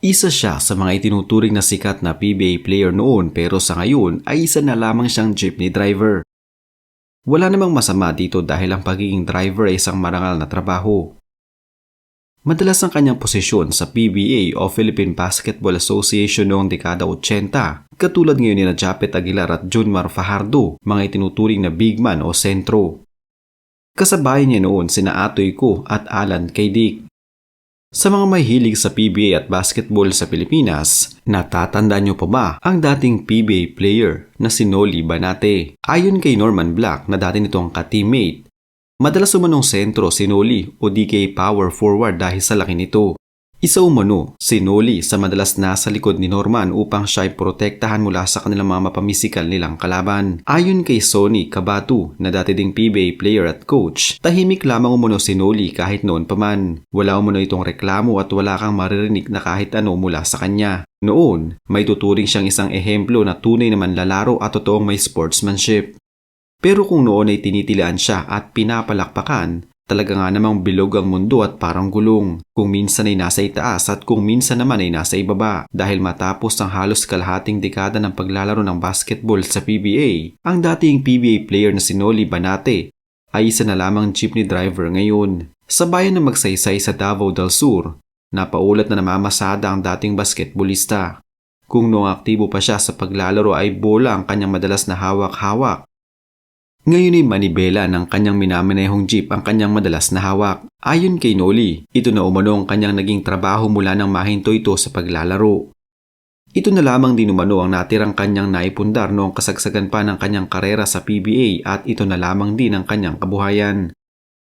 Isa siya sa mga itinuturing na sikat na PBA player noon pero sa ngayon ay isa na lamang siyang jeepney driver. Wala namang masama dito dahil ang pagiging driver ay isang marangal na trabaho. Madalas ang kanyang posisyon sa PBA o Philippine Basketball Association noong dekada 80, katulad ngayon ni na Japet Aguilar at Junmar Fajardo, mga itinuturing na big man o sentro. Kasabay niya noon sina Atoy Ko at Alan K. Sa mga may hilig sa PBA at basketball sa Pilipinas, natatanda niyo pa ba ang dating PBA player na si Noli Banate? Ayon kay Norman Black na dati nitong ka-teammate, madalas umanong sentro si Noli o DK power forward dahil sa laki nito. Isa umano si Noli sa madalas nasa likod ni Norman upang siya ay protektahan mula sa kanilang mga mapamisikal nilang kalaban. Ayon kay Sonny Kabatu na dati ding PBA player at coach, tahimik lamang umano si Noli kahit noon pa man. Wala umano itong reklamo at wala kang maririnig na kahit ano mula sa kanya. Noon, may tuturing siyang isang ehemplo na tunay naman lalaro at totoong may sportsmanship. Pero kung noon ay tinitilaan siya at pinapalakpakan, Talaga nga namang bilog ang mundo at parang gulong. Kung minsan ay nasa itaas at kung minsan naman ay nasa ibaba. Dahil matapos ang halos kalahating dekada ng paglalaro ng basketball sa PBA, ang dating PBA player na si Noli Banate ay isa na lamang jeepney driver ngayon. Sa bayan na magsaysay sa Davao del Sur, napaulat na namamasada ang dating basketballista. Kung noong aktibo pa siya sa paglalaro ay bola ang kanyang madalas na hawak-hawak ngayon ay manibela ng kanyang minamanehong jeep ang kanyang madalas na hawak. Ayon kay Noli, ito na umano ang kanyang naging trabaho mula nang mahinto ito sa paglalaro. Ito na lamang din umano ang natirang kanyang naipundar noong kasagsagan pa ng kanyang karera sa PBA at ito na lamang din ang kanyang kabuhayan.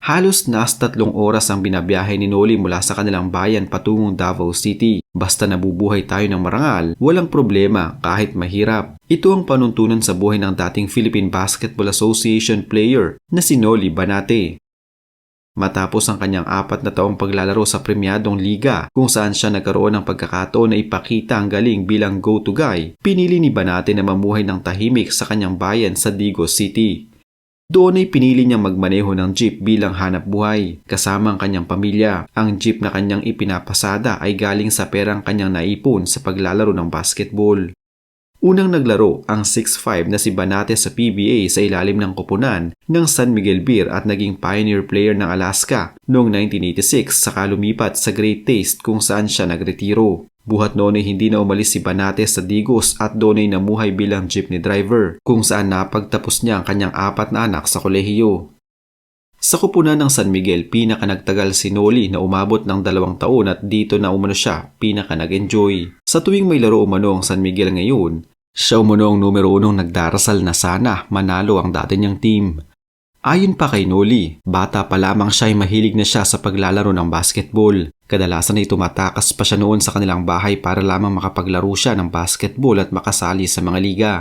Halos nas tatlong oras ang binabiyahe ni Noli mula sa kanilang bayan patungong Davao City. Basta nabubuhay tayo ng marangal, walang problema kahit mahirap. Ito ang panuntunan sa buhay ng dating Philippine Basketball Association player na si Noli Banate. Matapos ang kanyang apat na taong paglalaro sa premyadong liga kung saan siya nagkaroon ng pagkakataon na ipakita ang galing bilang go-to guy, pinili ni Banate na mamuhay ng tahimik sa kanyang bayan sa Digos City. Doon ay pinili niyang magmaneho ng jeep bilang hanap buhay kasama ang kanyang pamilya. Ang jeep na kanyang ipinapasada ay galing sa perang kanyang naipon sa paglalaro ng basketball. Unang naglaro ang 6'5 na si Banate sa PBA sa ilalim ng kupunan ng San Miguel Beer at naging pioneer player ng Alaska noong 1986 saka lumipat sa Great Taste kung saan siya nagretiro. Buhat noon ay hindi na umalis si Banate sa Digos at doon ay namuhay bilang jeepney driver kung saan napagtapos niya ang kanyang apat na anak sa kolehiyo. Sa kupunan ng San Miguel, pinaka nagtagal si Noli na umabot ng dalawang taon at dito na umano siya pinaka nag-enjoy. Sa tuwing may laro umano ang San Miguel ngayon, siya umano ang numero unong nagdarasal na sana manalo ang dati niyang team. Ayon pa kay Noli, bata pa lamang siya ay mahilig na siya sa paglalaro ng basketball. Kadalasan ay tumatakas pa siya noon sa kanilang bahay para lamang makapaglaro siya ng basketball at makasali sa mga liga.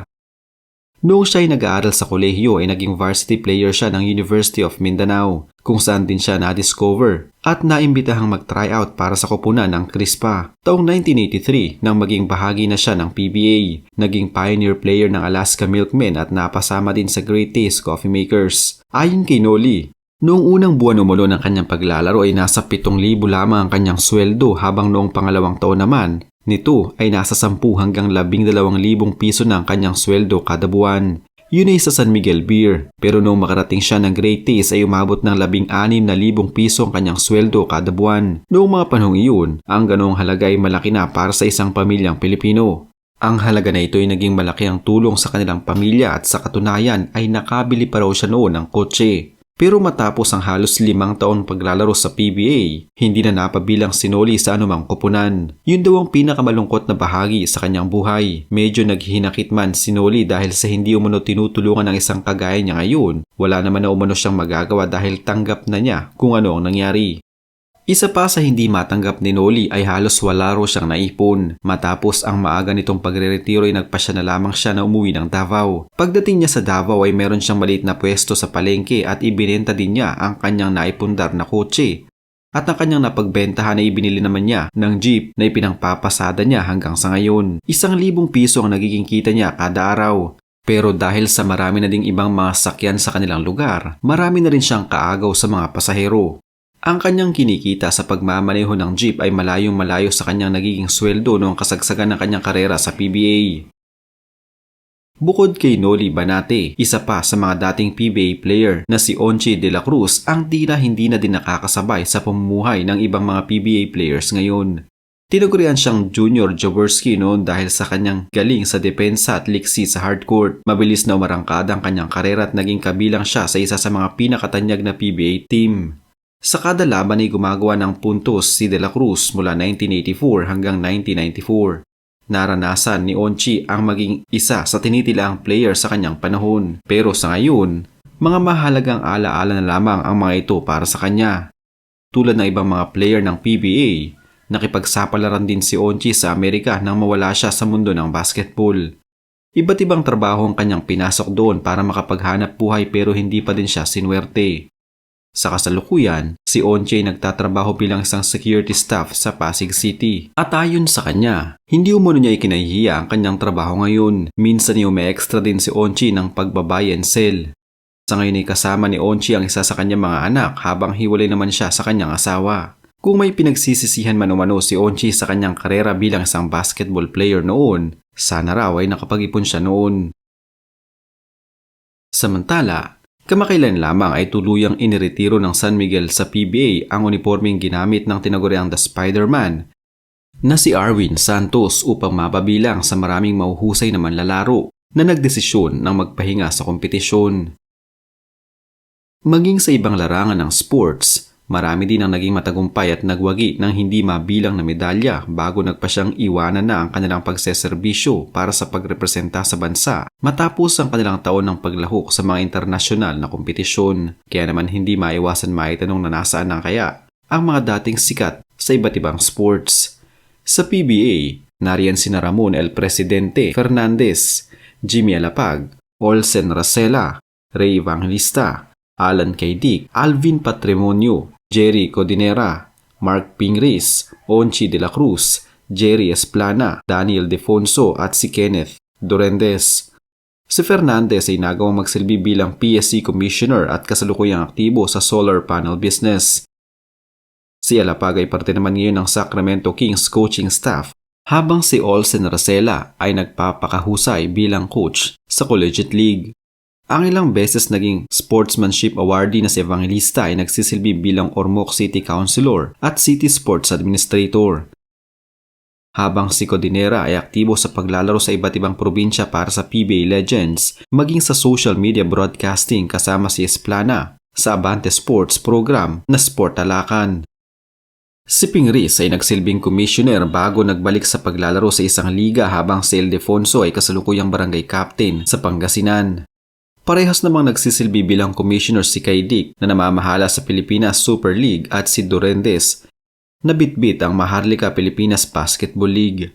Noong siya ay nag-aaral sa kolehiyo ay naging varsity player siya ng University of Mindanao kung saan din siya na-discover at naimbitahang mag-tryout para sa koponan ng CRISPA. Taong 1983 nang maging bahagi na siya ng PBA, naging pioneer player ng Alaska Milkmen at napasama din sa Great Taste Coffee Makers. Ayon kay Noli, Noong unang buwan umulo ng kanyang paglalaro ay nasa 7,000 lamang ang kanyang sweldo habang noong pangalawang taon naman, nito ay nasa 10 hanggang 12,000 piso na ang kanyang sweldo kada buwan. Yun ay sa San Miguel Beer, pero noong makarating siya ng Great Taste ay umabot ng 16,000 piso ang kanyang sweldo kada buwan. Noong mga panahong iyon, ang ganong halaga ay malaki na para sa isang pamilyang Pilipino. Ang halaga na ito ay naging malaki ang tulong sa kanilang pamilya at sa katunayan ay nakabili pa raw siya noon ng kotse. Pero matapos ang halos limang taon paglalaro sa PBA, hindi na napabilang sinoli sa anumang kupunan. Yun daw ang pinakamalungkot na bahagi sa kanyang buhay. Medyo naghihinakit man sinoli dahil sa hindi umano tinutulungan ng isang kagaya niya ngayon. Wala naman na umano siyang magagawa dahil tanggap na niya kung ano ang nangyari. Isa pa sa hindi matanggap ni Noli ay halos wala ro siyang naipon. Matapos ang maaga nitong pagre-retiro ay nagpasya na lamang siya na umuwi ng Davao. Pagdating niya sa Davao ay meron siyang maliit na pwesto sa palengke at ibinenta din niya ang kanyang naipundar na kotse. At ang kanyang napagbentahan ay ibinili naman niya ng jeep na ipinangpapasada niya hanggang sa ngayon. Isang libong piso ang nagiging kita niya kada araw. Pero dahil sa marami na ding ibang mga sakyan sa kanilang lugar, marami na rin siyang kaagaw sa mga pasahero. Ang kanyang kinikita sa pagmamaneho ng jeep ay malayong malayo sa kanyang nagiging sweldo noong kasagsagan ng kanyang karera sa PBA. Bukod kay Noli Banate, isa pa sa mga dating PBA player na si Onchi de la Cruz ang tira hindi na din nakakasabay sa pamumuhay ng ibang mga PBA players ngayon. Tinugurian siyang Junior Jaworski noon dahil sa kanyang galing sa depensa at liksi sa hardcourt. Mabilis na umarangkada ang kanyang karera at naging kabilang siya sa isa sa mga pinakatanyag na PBA team. Sa kada laban ay gumagawa ng puntos si De La Cruz mula 1984 hanggang 1994. Naranasan ni Onchi ang maging isa sa tinitilaang player sa kanyang panahon. Pero sa ngayon, mga mahalagang alaala na lamang ang mga ito para sa kanya. Tulad ng ibang mga player ng PBA, nakipagsapalaran din si Onchi sa Amerika nang mawala siya sa mundo ng basketball. Iba't ibang trabaho ang kanyang pinasok doon para makapaghanap buhay pero hindi pa din siya sinwerte. Sa kasalukuyan, si Onche nagtatrabaho bilang isang security staff sa Pasig City. At ayon sa kanya, hindi umano niya ikinahihiya ang kanyang trabaho ngayon. Minsan ay umi-extra din si Onchi ng pagbabayan sell. Sa ngayon ay kasama ni Onchi ang isa sa kanyang mga anak habang hiwalay naman siya sa kanyang asawa. Kung may pinagsisisihan man umano si Onchi sa kanyang karera bilang isang basketball player noon, sana raw ay nakapag-ipon siya noon. Samantala, Kamakailan lamang ay tuluyang iniretiro ng San Miguel sa PBA ang uniformeng ginamit ng tinaguriang The Spider-Man na si Arwin Santos upang mapabilang sa maraming mahuhusay na manlalaro na nagdesisyon ng magpahinga sa kompetisyon. Maging sa ibang larangan ng sports, Marami din ang naging matagumpay at nagwagi ng hindi mabilang na medalya bago nagpa siyang iwanan na ang kanilang pagseserbisyo para sa pagrepresenta sa bansa matapos ang kanilang taon ng paglahok sa mga internasyonal na kompetisyon. Kaya naman hindi maiwasan maitanong na nasaan na kaya ang mga dating sikat sa iba't ibang sports. Sa PBA, nariyan sina Ramon El Presidente Fernandez, Jimmy Alapag, Olsen Racela, Ray Evangelista, Alan K. Dick, Alvin Patrimonio, Jerry Codinera, Mark Pingris, Onchi de la Cruz, Jerry Esplana, Daniel Defonso at si Kenneth Dorendes. Si Fernandez ay nagawang magsilbi bilang PSC Commissioner at kasalukuyang aktibo sa solar panel business. Si Alapag ay parte naman ngayon ng Sacramento Kings coaching staff habang si Olsen Racela ay nagpapakahusay bilang coach sa Collegiate League. Ang ilang beses naging Sportsmanship Awardee na si Evangelista ay nagsisilbi bilang Ormoc City Councilor at City Sports Administrator. Habang si Codinera ay aktibo sa paglalaro sa iba't ibang probinsya para sa PBA Legends, maging sa social media broadcasting kasama si Esplana sa Abante Sports program na Sport Alakan. Si Pingris ay nagsilbing commissioner bago nagbalik sa paglalaro sa isang liga habang si Ildefonso ay kasalukuyang barangay captain sa Pangasinan. Parehas namang nagsisilbi bilang commissioner si Kay Dick na namamahala sa Pilipinas Super League at si Durendes na bitbit ang Maharlika Pilipinas Basketball League.